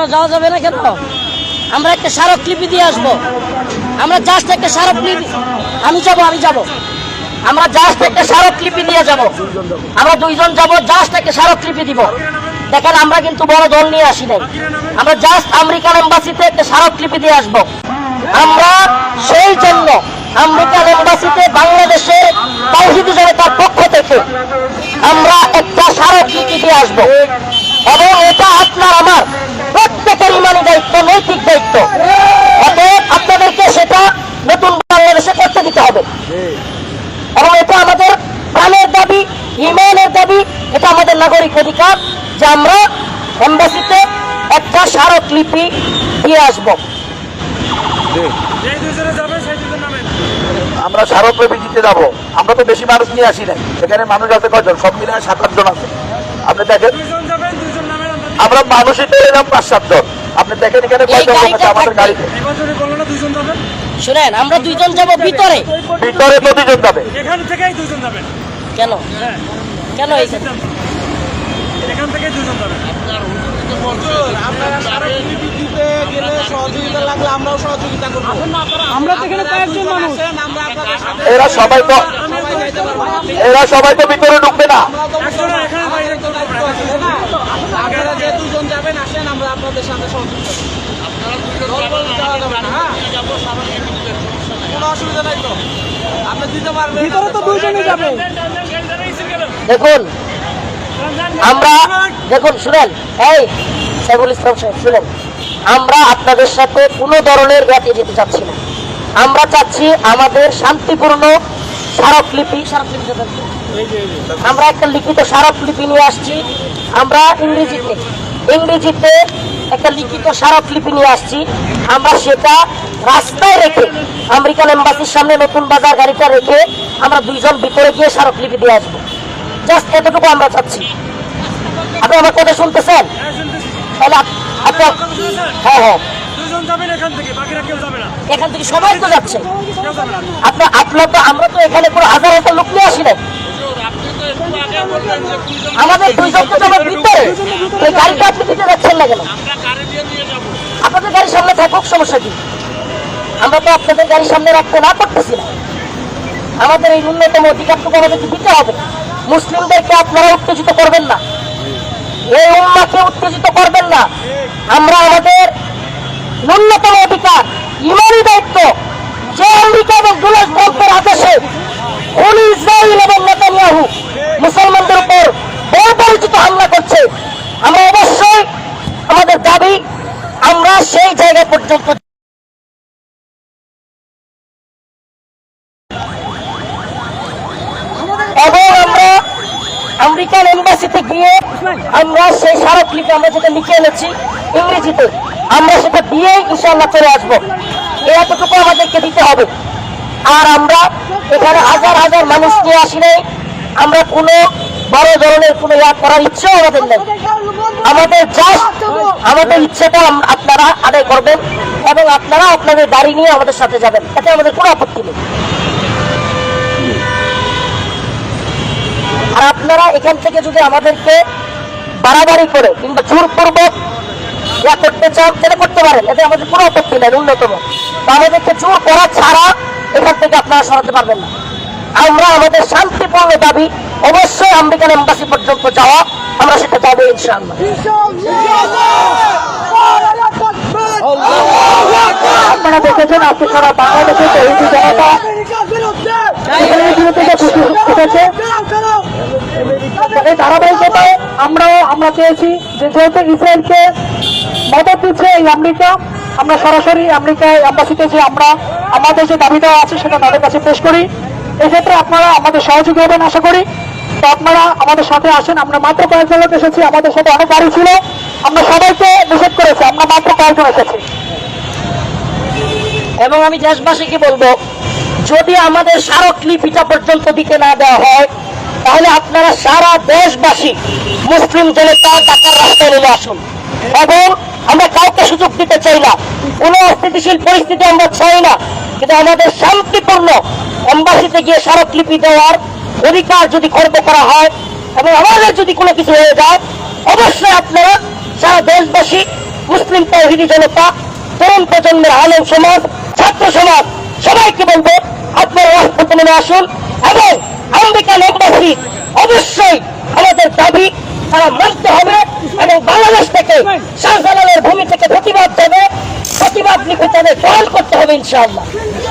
কেন যাওয়া যাবে না কেন? আমরা একটা স্মারকলিপি দিয়ে আসব। আমরা জাস্ট একটা স্মারকলিপি আমি যাব আমি যাব। আমরা জাস্ট একটা স্মারকলিপি দিয়ে যাব। আমরা দুইজন যাব জাস্ট একটা স্মারকলিপি দিব। দেখেন, আমরা কিন্তু বড় দল নিয়ে আসি নাই। আমরা জাস্ট আমেরিকান এম্বাসিতে একটা স্মারকলিপি দিয়ে আসব। আমরা সেই জন্য আমেরিকান এম্বাসিতে বাংলাদেশের তাওহিদি জনতার পক্ষ থেকে আমরা একটা স্মারকলিপি দিয়ে আসব। এবং এটা আপনার আমার প্রত্যেকের ইমানি দায়িত্ব নৈতিক দায়িত্ব। অতএব আপনাদেরকে সেটা নতুন বাংলাদেশে করতে দিতে হবে। এবং এটা আমাদের প্রাণের দাবি ইমানের দাবি এটা আমাদের নাগরিক অধিকার যে আমরা এম্বাসিতে একটা স্মারকলিপি দিয়ে আসব। যেই দুজনে যাবে সেই দুজন নামেন আমরা স্মারকলিপি দিতে যাব। আমরা তো বেশি মানুষ নিয়ে আসি নাই। এখানে মানুষ আছে কয়জন? সব মিলে সাত আটজন আছে। আপনি দেখেন দুজন যাবেন দুজন নামেন আমরা মানুষই তো এলাম পাঁচ সাতজন আপনি দেখেন এখানে কয়জন লোক আছে আমাদের গাড়িতে? শুনেন আমরা দুইজন যাব ভিতরে। ভিতরে তো দুজন যাবে। এখান থেকেই দুজন যাবেন। কেন? হ্যাঁ। কেন এই এখান থেকেই দুজন যাবেন। আপনারা দিতে গেলে সহযোগিতা লাগলে আমরাও সহযোগিতা করব আমরা তো এখানে কয়েকজন মানুষ। আসেন, আমরা আপনাদের এরা সবাই তো এরা সবাই তো ভিতরে ঢুকবে না। আমরা তো এখানে বাইরে তো দায়িত্ব আছে, তাই না? আপনারা যে দুজন যাবেন আসেন আমরা আপনাদের সাথে সহযোগিতা হ্যাঁ? কোনো অসুবিধা নাই তো আপনি দিতে পারবেন ভিতরে তো দুইজনই যাবে দেখুন আমরা দেখুন শুনেন এই সাইফুল ইসলাম সাহেব শুনেন আমরা আপনাদের সাথে কোনো ধরনের ব্যাটে যেতে চাচ্ছি না আমরা চাচ্ছি আমাদের শান্তিপূর্ণ স্মারকলিপি স্মারকলিপি আমরা একটা লিখিত স্মারকলিপি নিয়ে আসছি আমরা ইংরেজিতে ইংরেজিতে একটা লিখিত স্মারকলিপি নিয়ে আসছি। আমরা সেটা রাস্তায় রেখে আমেরিকান এম্বাসির সামনে নতুন বাজার গাড়িটা রেখে আমরা দুইজন ভিতরে গিয়ে স্মারকলিপি দিয়ে আসব। জাস্ট এতটুকু আমরা চাচ্ছি। আপনি আমার কথা শুনতেছেন? হ্যাঁ তাহলে কথা শুনেছেন? হ্যাঁ হ্যাঁ। এখান থেকে না। সবাই তো যাচ্ছে। না। আপনার আপনার তো আমরা তো এখানে পুরো হাজার হাজার লোক নিয়ে আসি নাই। আমাদের দুইজন তো যাবে ভিতরে এই গাড়িটা আপনি দিতে যাচ্ছেন না কেন? আপনাদের গাড়ির সামনে থাকুক সমস্যা কি? আমরা তো আপনাদের গাড়ির সামনে রাখতে না করতেছি না। আমাদের এই ন্যূনতম অধিকারটুকু আমাদেরকে দিতে হবে। মুসলিমদেরকে আপনারা উত্তেজিত করবেন না। এই উম্মাকে উত্তেজিত করবেন না। আমরা আমাদের ন্যূনতম অধিকার ইমানি দায়িত্ব যে আমেরিকা এবং ডোনাল্ড ট্রাম্পের আদেশে উনি ইসরায়েল এবং নেতানিয়াহু মুসলমানদের উপর বর্বরিচিত হামলা করছে আমরা অবশ্যই আমাদের দাবি আমরা সেই জায়গা পর্যন্ত এবং আমরা আমেরিকান এম্বাসিতে গিয়ে আমরা সেই স্মারক স্মারকলিপি আমরা যেটা লিখে এনেছি ইংরেজিতে, আমরা সেটা দিয়ে ইনশাল্লাহ চলে আসব। এতটুকু আমাদেরকে দিতে হবে। আর আমরা এখানে হাজার হাজার মানুষ নিয়ে আসি নাই। আমরা কোনো বড় ধরনের কোনো ইয়া করার ইচ্ছেও আমাদের নেই। আমাদের জাস্ট আমাদের ইচ্ছেটা আপনারা আদায় করবেন এবং আপনারা আপনাদের গাড়ি নিয়ে আমাদের সাথে যাবেন। এতে আমাদের কোনো আপত্তি নেই আর আপনারা এখান থেকে যদি আমাদেরকে বাড়াবাড়ি করে কিংবা জোরপূর্বক ইয়া করতে চান সেটা করতে পারেন। এতে আমাদের কোনো আপত্তি নেই, ন্যূনতম। আমাদেরকে জোর করা ছাড়া এখান থেকে আপনারা সরাতে পারবেন না। আমরা আমাদের শান্তিপূর্ণ দাবি অবশ্যই আমেরিকান এম্বাসি পর্যন্ত যাওয়া, আমরা সেটা যাব আপনারা দেখেছেন আজকে সারা বাংলাদেশে এই ধারাবাহিকতায় আমরাও, আমরা চেয়েছি যেহেতু ইসরায়েলকে মদত দিচ্ছে এই আমেরিকা, আমরা সরাসরি আমেরিকায় অ্যাম্বাসিতে যে আমরা, আমাদের যে আছে সেটা তাদের কাছে পেশ করি। এক্ষেত্রে আপনারা আমাদের হবেন আশা করি। তো আপনারা আমাদের সাথে আসেন। আমরা মাত্র কয়েকজন লোক এসেছি, আমাদের সাথে অনেক গাড়ি ছিল। আমরা সবাইকে নিষেধ করেছি, আমরা মাত্র কয়েকজন এসেছি। এবং আমি দেশবাসীকে বলব, যদি আমাদের স্মারকলিপিটা পর্যন্ত দিতে না দেওয়া হয় তাহলে আপনারা সারা দেশবাসী মুসলিম জনতা ঢাকার রাস্তায় নেমে আসুন। এবং আমরা কাউকে সুযোগ দিতে চাই না। কোনো অস্থিতিশীল পরিস্থিতি আমরা চাই না। কিন্তু আমাদের শান্তিপূর্ণ এম্বাসিতে গিয়ে স্মারকলিপি দেওয়ার অধিকার যদি খর্ব করা হয় এবং আমাদের যদি কোনো কিছু হয়ে যায়, অবশ্যই আপনারা সারা দেশবাসী মুসলিম তৌহিদি জনতা, তরুণ প্রজন্মের আলম সমাজ, ছাত্র সমাজ, সবাইকে বলব, আপনারা রাজপথে নেমে আসুন এবং আমেরিকান লোকবাসী অবশ্যই আমাদের দাবি তারা মানতে হবে এবং বাংলাদেশ থেকে শাহজালালের ভূমি থেকে প্রতিবাদ দেবে প্রতিবাদ লিখে তাদের দল করতে হবে ইনশাআল্লাহ।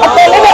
আপনারা নেমে